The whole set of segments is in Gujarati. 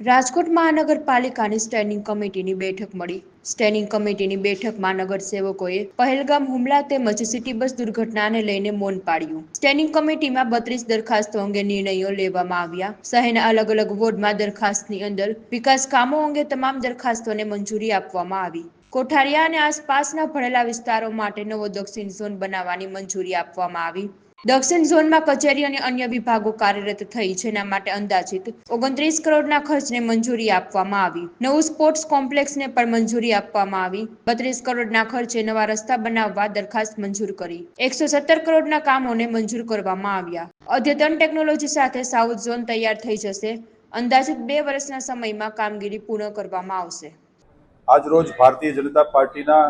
રાજકોટ મહાનગરપાલિકાની સ્ટેન્ડિંગ કમિટીની બેઠક મળી. સ્ટેન્ડિંગ કમિટીની બેઠકમાં નગરસેવકોએ પહેલગામ હુમલા તેમજ સિટી બસ દુર્ઘટનાને લઈને મૌન પાડ્યું. સ્ટેન્ડિંગ કમિટીમાં બત્રીસ દરખાસ્તો અંગે નિર્ણયો લેવામાં આવ્યા. શહેરના અલગ અલગ વોર્ડમાં દરખાસ્તની અંદર વિકાસ કામો અંગે તમામ દરખાસ્તોને મંજૂરી આપવામાં આવી. કોઠારિયા અને આસપાસના ભરેલા વિસ્તારો માટે નવો દક્ષિણ ઝોન બનાવવાની મંજૂરી આપવામાં આવી. દક્ષિણ ઝોનમાં કચેરી અને અન્ય વિભાગો કાર્યરત થઈ જેના માટે અંદાજિત ઓગણત્રીસ કરોડના ખર્ચને મંજૂરી આપવામાં આવી. નવું સ્પોર્ટ્સ કોમ્પ્લેક્સને પણ મંજૂરી આપવામાં આવી. બત્રીસ કરોડના ખર્ચે નવા રસ્તા બનાવવા દરખાસ્ત મંજૂર કરી. એકસો સત્તર કરોડના કામોને મંજૂર કરવામાં આવ્યા. અદ્યતન ટેકનોલોજી સાથે સાઉથ ઝોન તૈયાર થઈ જશે. અંદાજિત બે વર્ષના સમયમાં કામગીરી પૂર્ણ કરવામાં આવશે. આજ રોજ ભારતીય જનતા પાર્ટીના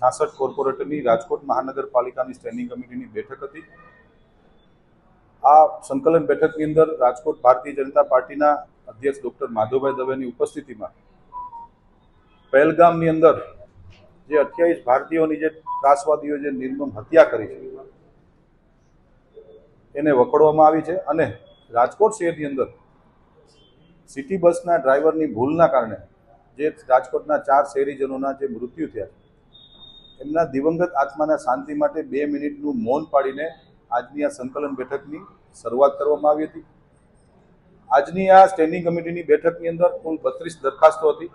છાસઠ કોર્પોરેટરની રાજકોટ મહાનગરપાલિકાની સ્ટેન્ડિંગ કમિટીની બેઠક હતી. આ સંકલન બેઠકની અંદર રાજકોટ ભારતીય જનતા પાર્ટીના અધ્યક્ષ ડૉક્ટર માધવભાઈ દવેની ઉપસ્થિતિમાં પહેલગામની અંદર જે અઠ્યાવીસ ભારતીયોની જે ત્રાસવાદીઓ જે નિર્મમ હત્યા કરી છે, એને વખોડવામાં આવી છે અને રાજકોટ શહેરની અંદર સિટી બસના ડ્રાઈવરની ભૂલના કારણે જે રાજકોટના ચાર શહેરીજનોના જે મૃત્યુ થયા એમના દિવંગત આત્માના શાંતિ માટે બે મિનિટનું મૌન પાડીને આજની આ સંકલન બેઠકની શરૂઆત કરવામાં આવી હતી. આજની આ સ્ટેન્ડિંગ કમિટીની બેઠકની અંદર કુલ બત્રીસ દરખાસ્તો હતી.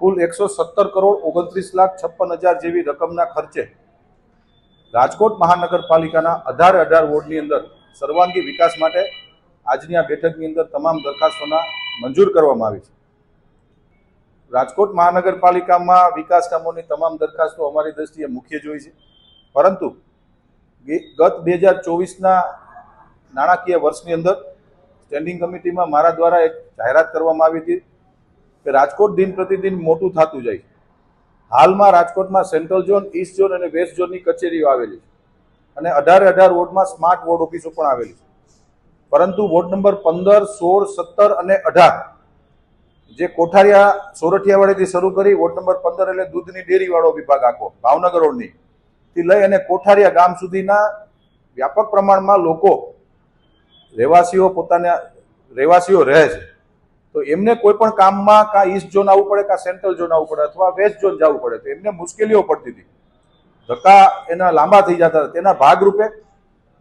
કુલ એકસો સત્તર કરોડ ઓગણત્રીસ લાખ છપ્પન હજાર જેવી રકમના ખર્ચે રાજકોટ મહાનગરપાલિકાના અઢાર અઢાર વોર્ડની અંદર સર્વાંગી વિકાસ માટે આજની આ બેઠકની અંદર તમામ દરખાસ્તોના મંજૂર કરવામાં આવી છે. રાજકોટ મહાનગરપાલિકામાં વિકાસ કામોની તમામ દરખાસ્તો અમારી દ્રષ્ટિએ મુખ્ય જોઈ છે. પરંતુ ગત બે હજાર ચોવીસના નાણાકીય વર્ષની અંદર સ્ટેન્ડિંગ કમિટીમાં મારા દ્વારા એક જાહેરાત કરવામાં આવી હતી કે રાજકોટ દિન પ્રતિદિન મોટું થતું જાય હાલમાં રાજકોટમાં સેન્ટ્રલ ઝોન, ઈસ્ટ ઝોન અને વેસ્ટ ઝોનની કચેરીઓ આવેલી છે અને અઢારે અઢાર વોર્ડમાં સ્માર્ટ વોર્ડ ઓફિસો પણ આવેલી છે. પરંતુ વોર્ડ નંબર પંદર, સોળ, સત્તર અને અઢાર જે કોઠારિયા સોરઠિયાવાડીથી શરૂ કરી વોર્ડ નંબર પંદર એટલે દૂધની ડેરી વાળો વિભાગ આખો ભાવનગર રોડની થી લઈ અને કોઠારિયા ગામ સુધીના વ્યાપક પ્રમાણમાં લોકો રહેવાસીઓ પોતાના, રહેવાસીઓ રહે છે. તો એમને કોઈ પણ કામમાં કાં ઈસ્ટ ઝોન આવવું પડે કાં સેન્ટ્રલ ઝોન આવવું પડે અથવા વેસ્ટ ઝોન જવું પડે, તો એમને મુશ્કેલીઓ પડતી હતી. ધક્કા એના લાંબા થઈ જતા હતા. તેના ભાગરૂપે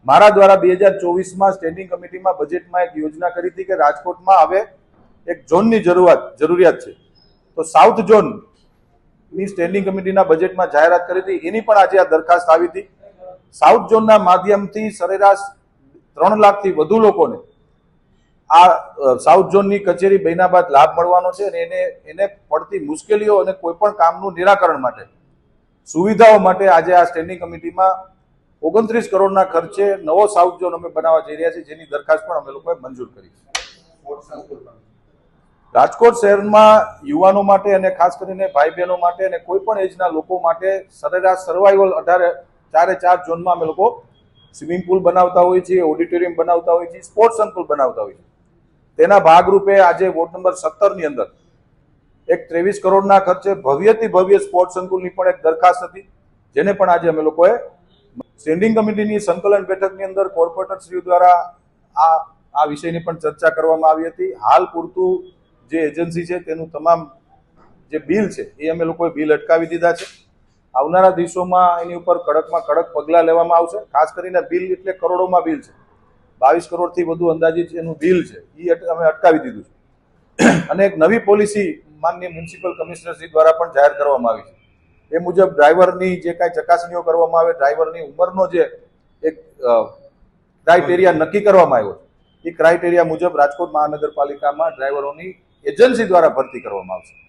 મારા દ્વારા બે હજાર ચોવીસમાં સ્ટેન્ડિંગ કમિટીમાં બજેટમાં એક યોજના કરી હતી કે રાજકોટમાં હવે એક ઝોનની જરૂરિયાત જરૂરિયાત છે. તો સાઉથ ઝોનની સ્ટેન્ડિંગ કમિટીના બજેટમાં જાહેરાત કરી હતી. એની પણ આજે આ દરખાસ્ત આવી હતી. સાઉથ ઝોનના માધ્યમથી સરેરાશ ત્રણ લાખથી વધુ લોકોને આ સાઉથ ઝોનની કચેરી બન્યા બાદ લાભ મળવાનો છે અને એને એને પડતી મુશ્કેલીઓ અને કોઈપણ કામનું નિરાકરણ માટે, સુવિધાઓ માટે આજે આ સ્ટેન્ડિંગ કમિટીમાં ઓગણત્રીસ કરોડના ખર્ચે નવો સાઉથ ઝોન અમે બનાવવા જઈ રહ્યા છીએ, જેની દરખાસ્ત પણ અમે લોકોએ મંજૂર કરી છે. રાજકોટ શહેરમાં યુવાનો માટે અને ખાસ કરીને ભાઈ બહેનો માટે અને કોઈ પણ એજના લોકો માટે સરેરાશ સર્વાઈવલ અઢારે, ચારે ચાર ઝોનમાં અમે લોકો સ્વિમિંગ પુલ બનાવતા હોઈએ છીએ, ઓડિટોરિયમ બનાવતા હોઈએ છીએ, સ્પોર્ટ્સ સંકુલ બનાવતા હોઈએ છીએ. તેના ભાગરૂપે આજે વોર્ડ નંબર સત્તરની અંદર એક ત્રેવીસ કરોડના ખર્ચે ભવ્યથી ભવ્ય સ્પોર્ટ્સ સંકુલની પણ એક દરખાસ્ત હતી, જેને પણ આજે અમે લોકોએ સ્ટેન્ડિંગ કમિટીની સંકલન બેઠકની અંદર કોર્પોરેટરશ્રીઓ દ્વારા આ આ વિષયની પણ ચર્ચા કરવામાં આવી હતી. હાલ પૂરતું જે એજન્સી છે તેનું તમામ જે બિલ છે, એ અમે લોકોએ બિલ અટકાવી દીધા છે. આવનારા દિવસોમાં એની ઉપર કડકમાં કડક પગલાં લેવામાં આવશે. ખાસ કરીને બિલ એટલે કરોડોમાં બિલ છે. બાવીસ કરોડથી વધુ અંદાજિત એનું બિલ છે એ અમે અટકાવી દીધું છે. અને એક નવી પોલિસી માન્ય મ્યુનિસિપલ કમિશનરશ્રી દ્વારા પણ જાહેર કરવામાં આવી છે. એ મુજબ ડ્રાઈવરની જે કાંઈ ચકાસણીઓ કરવામાં આવે, ડ્રાઈવરની ઉંમરનો જે એક ક્રાઇટેરિયા નક્કી કરવામાં આવ્યો છે. એ ક્રાઇટેરિયા મુજબ રાજકોટ મહાનગરપાલિકામાં ડ્રાઈવરોની એજન્સી દ્વારા ભરતી કરવામાં આવશે.